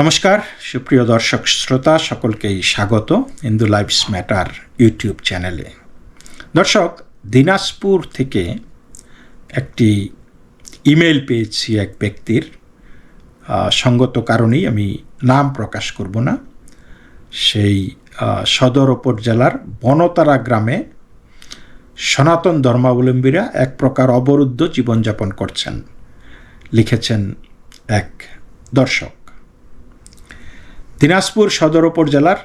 নমস্কার, সুপ্রিয় দর্শক শ্রোতা, সকলকেই স্বাগত হিন্দু লাইভস ম্যাটার ইউটিউব চ্যানেলে দর্শক, দিনাজপুর থেকে একটি ইমেল পেয়েছি এক ব্যক্তির। সঙ্গত কারণেই আমি নাম প্রকাশ করব না। সেই সদর উপজেলার বনতারা গ্রামে সনাতন ধর্মাবলম্বীরা এক প্রকার অবরুদ্ধ জীবনযাপন করছেন, লিখেছেন এক দর্শক। দিনাজপুর সদর উপজেলার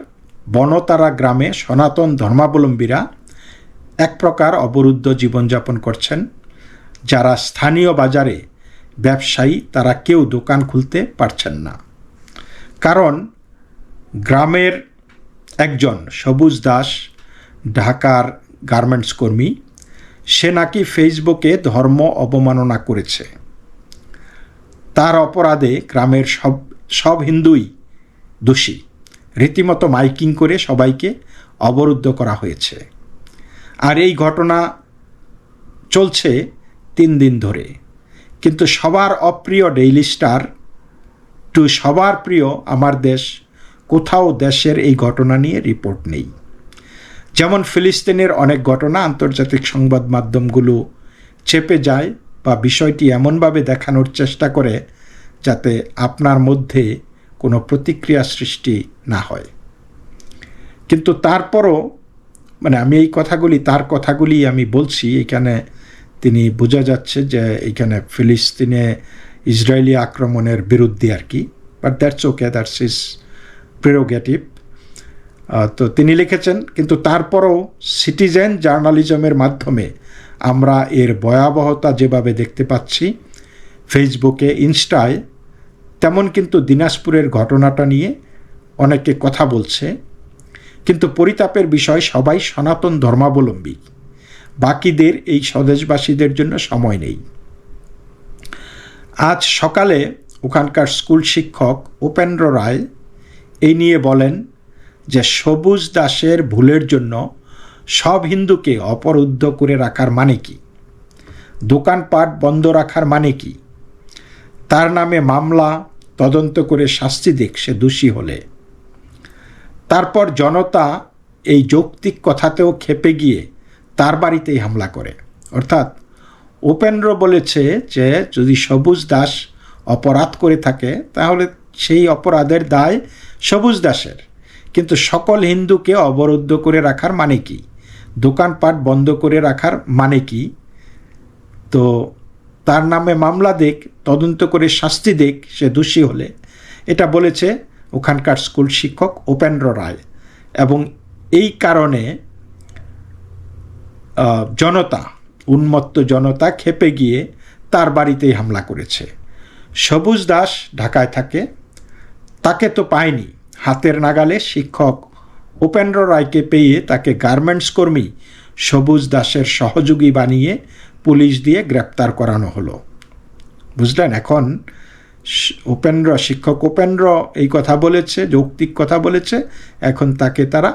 বনতারা গ্রামে সনাতন ধর্মাবলম্বীরা এক প্রকার অবরুদ্ধ জীবনযাপন করছেন, যারা স্থানীয় বাজারে ব্যবসায়ী, তারা কেউ দোকান খুলতে পারছেন না। কারণ গ্রামের একজন সবুজ দাস, ঢাকার গার্মেন্টস কর্মী, সে নাকি ফেসবুকে ধর্ম অবমাননা করেছে। তার অপরাধে গ্রামের সব সব হিন্দুই দোষী। রীতিমতো মাইকিং করে সবাইকে অবরুদ্ধ করা হয়েছে। আর এই ঘটনা চলছে তিন দিন ধরে। কিন্তু সবার অপ্রিয় ডেইলি স্টার টু সবার প্রিয় আমার দেশ, কোথাও দেশের এই ঘটনা নিয়ে রিপোর্ট নেই। যেমন ফিলিস্তিনের অনেক ঘটনা আন্তর্জাতিক সংবাদ মাধ্যমগুলো চেপে যায় বা বিষয়টি এমনভাবে দেখানোর চেষ্টা করে যাতে আপনার মধ্যে কোনো প্রতিক্রিয়া সৃষ্টি না হয়। কিন্তু তারপরও মানে আমি এই কথাগুলি, তার কথাগুলি আমি বলছি, এখানে তিনি বোঝা যাচ্ছে যে এখানে ফিলিস্তিনে ইসরায়েলি আক্রমণের বিরুদ্ধে আর কি but that's okay that's his prerogative তো তিনি লিখেছেন, কিন্তু তারপরও সিটিজেন জার্নালিজমের মাধ্যমে আমরা এর ভয়াবহতা যেভাবে দেখতে পাচ্ছি ফেসবুকে ইনস্টায় তেমন কিন্তু দিনাজপুরের ঘটনাটা নিয়ে অনেকে কথা বলছে। কিন্তু পরিতাপের বিষয় সবাই সনাতন ধর্মাবলম্বী। বাকিদের এই স্বদেশবাসীদের জন্য সময় নেই। আজ সকালে ওখানকার স্কুল শিক্ষক উপেন্দ্র রায় এই নিয়ে বলেন যে সবুজ দাসের ভুলের জন্য সব হিন্দুকে অপরুদ্ধ করে রাখার মানে কি? দোকানপাট বন্ধ রাখার মানে কি? তার নামে মামলা তদন্ত করে শাস্তি দিক, সে দোষী হলে। তারপর জনতা এই যৌক্তিক কথাতেও খেপে গিয়ে তার বাড়িতেই হামলা করে। অর্থাৎ উপেন্দ্র বলেছে যে, যদি সবুজ দাস অপরাধ করে থাকে, তাহলে সেই অপরাধের দায় সবুজ দাসের। কিন্তু সকল হিন্দুকে অবরুদ্ধ করে রাখার মানে কি? দোকানপাট বন্ধ করে রাখার মানে কি? তো তার নামে মামলা দিক, তদন্ত করে শাস্তি দিক, সে দোষী হলে। এটা বলেছে ওখানকার স্কুল শিক্ষক উপেন্দ্র রায়। এবং এই কারণে জনতা, উন্মত্ত জনতা খেপে গিয়ে তার বাড়িতেই হামলা করেছে। সবুজ দাস ঢাকায় থাকে। তাকে তো পায়নি। হাতের নাগালে শিক্ষক উপেন্দ্র রায়কে পেয়ে তাকে গার্মেন্টস কর্মী সবুজ দাসের সহযোগী বানিয়ে পুলিশ দিয়ে গ্রেপ্তার করানো হলো। বুঝলেন? এখন উপেন্দ্র, শিক্ষক উপেন্দ্র এই কথা বলেছে, যৌক্তিক কথা বলেছে। এখন তাকে তারা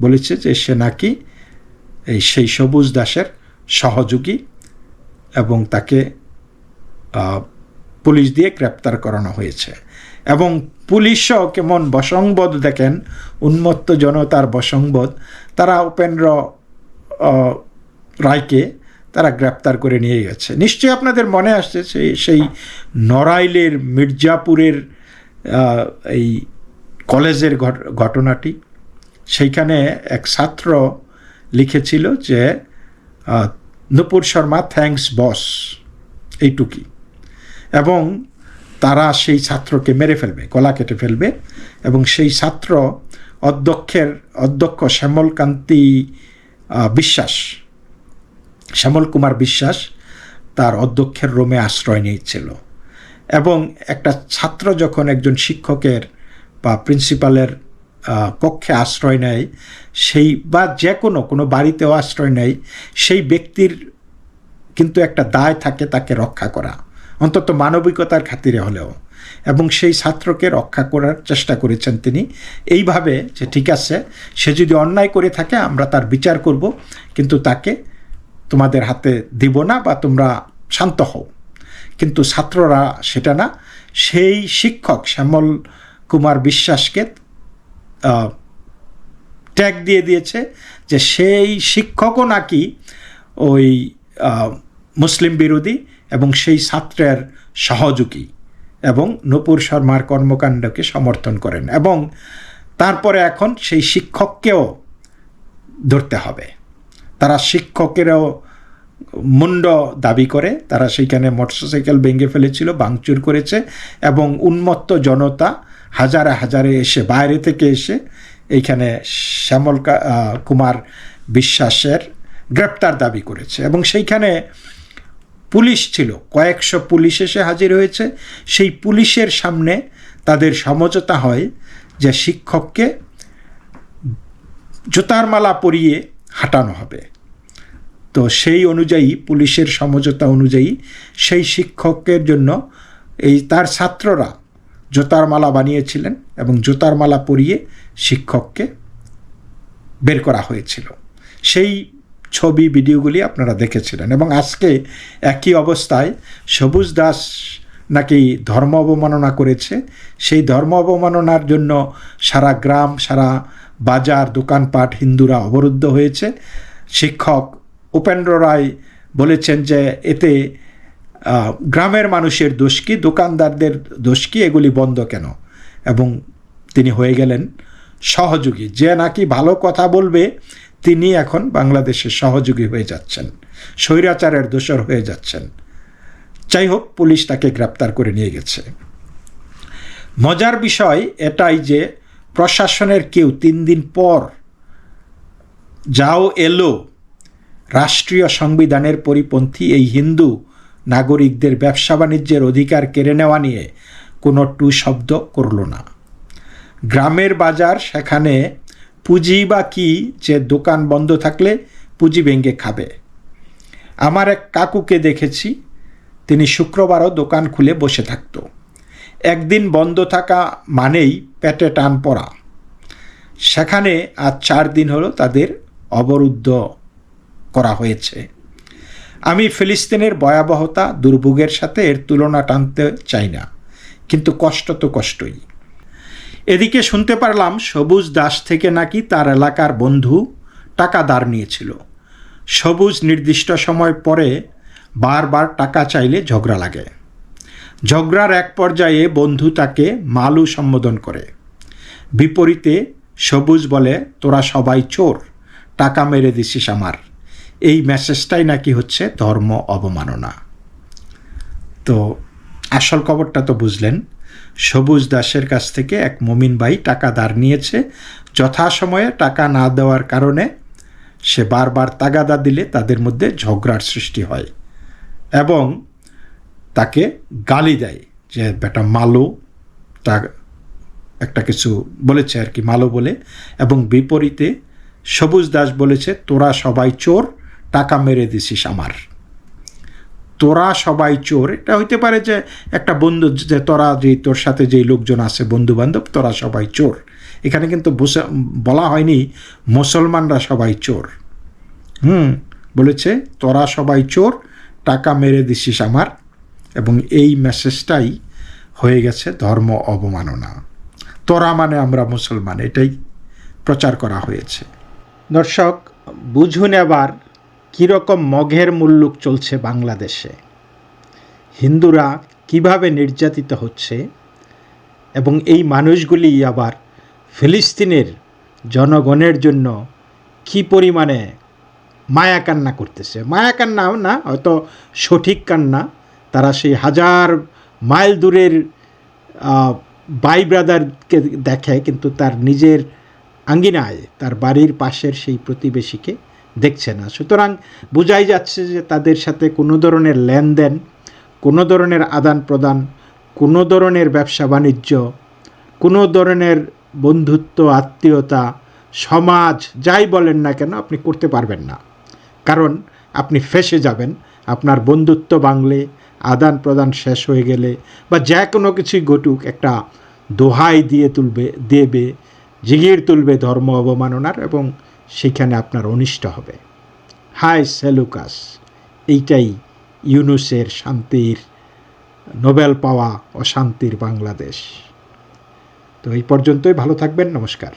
বলেছে যে সে নাকি এই সেই সবুজ দাসের সহযোগী এবং তাকে পুলিশ দিয়ে গ্রেপ্তার করানো হয়েছে। এবং পুলিশও কেমন বসংবোধ দেখেন, উন্মত্ত জনতার বসংবোধ তারা উপেন্দ্র রায়কে তারা গ্রেপ্তার করে নিয়ে গেছে। নিশ্চয়ই আপনাদের মনে আসছে সেই সেই নড়াইলের মির্জাপুরের এই কলেজের ঘট- ঘটনাটি। সেইখানে এক ছাত্র লিখেছিল যে নুপুর শর্মা থ্যাঙ্কস বস এইটুকি। এবং তারা সেই ছাত্রকে মেরে ফেলবে, গলা কেটে ফেলবে। এবং সেই ছাত্র অধ্যক্ষের, অধ্যক্ষ শ্যামলকান্তি বিশ্বাস শ্যামল কুমার বিশ্বাস তার অধ্যক্ষের রোমে আশ্রয় নিয়েছিল এবং একটা ছাত্র যখন একজন শিক্ষকের বা প্রিন্সিপালের কক্ষে আশ্রয় নেয়, সেই বা যে কোনো কোনো বাড়িতেও আশ্রয় নেয়, সেই ব্যক্তির কিন্তু একটা দায় থাকে তাকে রক্ষা করা, অন্তত মানবিকতার খাতিরে হলেও। এবং সেই ছাত্রকে রক্ষা করার চেষ্টা করেছেন তিনি। এইভাবে যে ঠিক আছে, সে যদি অন্যায় করে থাকে, আমরা তার বিচার করব, কিন্তু তাকে তোমাদের হাতে দিব না বা তোমরা শান্ত হও। কিন্তু ছাত্ররা সেটা না। সেই শিক্ষক শ্যামল কুমার বিশ্বাসকে ট্যাগ দিয়ে দিয়েছে যে সেই শিক্ষকও নাকি ওই মুসলিম বিরোধী এবং সেই ছাত্রের সহযোগী এবং নূপুর শর্মার কর্মকাণ্ডকে সমর্থন করেন এবং তারপরে এখন সেই শিক্ষককেও ধরতে হবে। তারা শিক্ষকেরও মুন্ড দাবি করে, তারা সেইখানে মোটরসাইকেল ভেঙে ফেলেছিল, ভাঙচুর করেছে এবং উন্মত্ত জনতা হাজারে হাজারে এসে, বাইরে থেকে এসে এইখানে শ্যামল কুমার বিশ্বাসের গ্রেপ্তার দাবি করেছে এবং সেইখানে পুলিশ ছিল, কয়েকশো পুলিশ এসে হাজির হয়েছে। সেই পুলিশের সামনে তাদের সমঝোতা হয় যে শিক্ষককে জুতার মালা পরিয়ে হাঁটানো হবে। তো সেই অনুযায়ী, পুলিশের সমঝোতা অনুযায়ী সেই শিক্ষকের জন্য এই তার ছাত্ররা জোতার মালা বানিয়েছিলেন এবং জোতার মালা পরিয়ে শিক্ষককে বের করা হয়েছিল। সেই ছবি, ভিডিওগুলি আপনারা দেখেছিলেন এবং আজকে একই অবস্থায় সবুজ দাস নাকি ধর্ম অবমাননা করেছে। সেই ধর্ম অবমাননার জন্য সারা গ্রাম, সারা বাজার, দোকানপাট, হিন্দুরা অবরুদ্ধ হয়েছে। শিক্ষক উপেন্দ্র রায় বলেছেন যে এতে গ্রামের মানুষের দোষ কি, দোকানদারদের দোষ কি, এগুলি বন্ধ কেন? এবং তিনি হয়ে গেলেন সহযোগী। যে নাকি ভালো কথা বলবে, তিনি এখন বাংলাদেশের সহযোগী হয়ে যাচ্ছেন। স্বৈরাচারের দোষর হয়ে যাচ্ছেন। যাই হোক, পুলিশ তাকে গ্রেপ্তার করে নিয়ে গেছে। মজার বিষয় এটাই যে প্রশাসনের কেউ তিন দিন পর যাও এলো। রাষ্ট্রীয় সংবিধানের পরিপন্থী এই হিন্দু নাগরিকদের ব্যবসা বাণিজ্যের অধিকার কেড়ে নেওয়া নিয়ে কোনো টু শব্দ করল না। গ্রামের বাজার সেখানে পুঁজি বা কি যে দোকান বন্ধ থাকলে পুঁজি ভেঙে খাবে। আমার এক কাকুকে দেখেছি, তিনি শুক্রবারও দোকান খুলে বসে থাকত। একদিন বন্ধ থাকা মানেই পেটে টান পড়া। সেখানে আজ চার দিন হলো তাদের অবরুদ্ধ করা হয়েছে। আমি ফিলিস্তিনের ভয়াবহতা, দুর্ভোগের সাথে এর তুলনা টানতে চাই না, কিন্তু কষ্ট তো কষ্টই। এদিকে শুনতে পারলাম সবুজ দাস থেকে নাকি তার এলাকার বন্ধু টাকা ধার নিয়েছিল। সবুজ নির্দিষ্ট সময় পরে বারবার টাকা চাইলে ঝগড়া লাগে। ঝগড়ার এক পর্যায়ে বন্ধু তাকে মালু সম্বোধন করে। বিপরীতে সবুজ বলে, তোরা সবাই চোর, টাকা মেরে দিছিস আমার। এই মেসেজটাই নাকি হচ্ছে ধর্ম অবমাননা। তো আসল খবরটা তো বুঝলেন, সবুজ দাসের কাছ থেকে এক মমিন ভাই টাকা ধার নিয়েছে। যথাসময়ে টাকা না দেওয়ার কারণে সে বারবার তাগাদা দিলে তাদের মধ্যে ঝগড়ার সৃষ্টি হয়। এবং তাকে গালি দেয় যে, বেটা মালো। তা একটা কিছু বলেছে আর কি, মালো বলে। এবং বিপরীতে সবুজ দাস বলেছে, তোরা সবাই চোর, টাকা মেরে দিছিস আমার। তোরা সবাই চোর, এটা হইতে পারে যে একটা বন্ধু, যে তোরা যে, তোর সাথে যেই লোকজন আছে বন্ধু বান্ধব তোরা সবাই চোর। এখানে কিন্তু বলা হয়নি মুসলমানরা সবাই চোর। হুম, বলেছে, তোরা সবাই চোর, টাকা মেরে দিছিস আমার। এবং এই মেসেজটাই হয়ে গেছে ধর্ম অবমাননা। তোরা মানে আমরা মুসলমান, এটাই প্রচার করা হয়েছে। দর্শক বুঝুন এবার কীরকম মঘের মুল্লুক চলছে বাংলাদেশে। হিন্দুরা কীভাবে নির্যাতিত হচ্ছে এবং এই মানুষগুলি আবার ফিলিস্তিনের জনগণের জন্য কি পরিমাণে মায়া কান্না করতেছে? মায়া কান্নাও না, হয়তো সঠিক কান্না। তারা সেই হাজার মাইল দূরের বাই ব্রাদারকে দেখে কিন্তু তার নিজের আঙ্গিনায় তার বাড়ির পাশের সেই প্রতিবেশীকে দেখছে না। সুতরাং বোঝাই যাচ্ছে যে তাদের সাথে কোনো ধরনের লেনদেন, কোনো ধরনের আদান প্রদান, কোনো ধরনের ব্যবসা বাণিজ্য, কোনো ধরনের বন্ধুত্ব, আত্মীয়তা, সমাজ, যাই বলেন না কেন আপনি করতে পারবেন না। কারণ আপনি ফেসে যাবেন, আপনার বন্ধুত্ব বাংলে আদান প্রদান শেষ হয়ে গেলে বা যে কোনো কিছুই ঘটুক, একটা দোহাই দিয়ে তুলবে, দেবে, জিগির তুলবে ধর্ম অবমাননার এবং সেখানে আপনার অনিষ্ট হবে। হাই সেলুকাস, এইটাই ইউনুসের শান্তির নোবেল পাওয়া অশান্তির বাংলাদেশ। তো এই পর্যন্তই, ভালো থাকবেন, নমস্কার।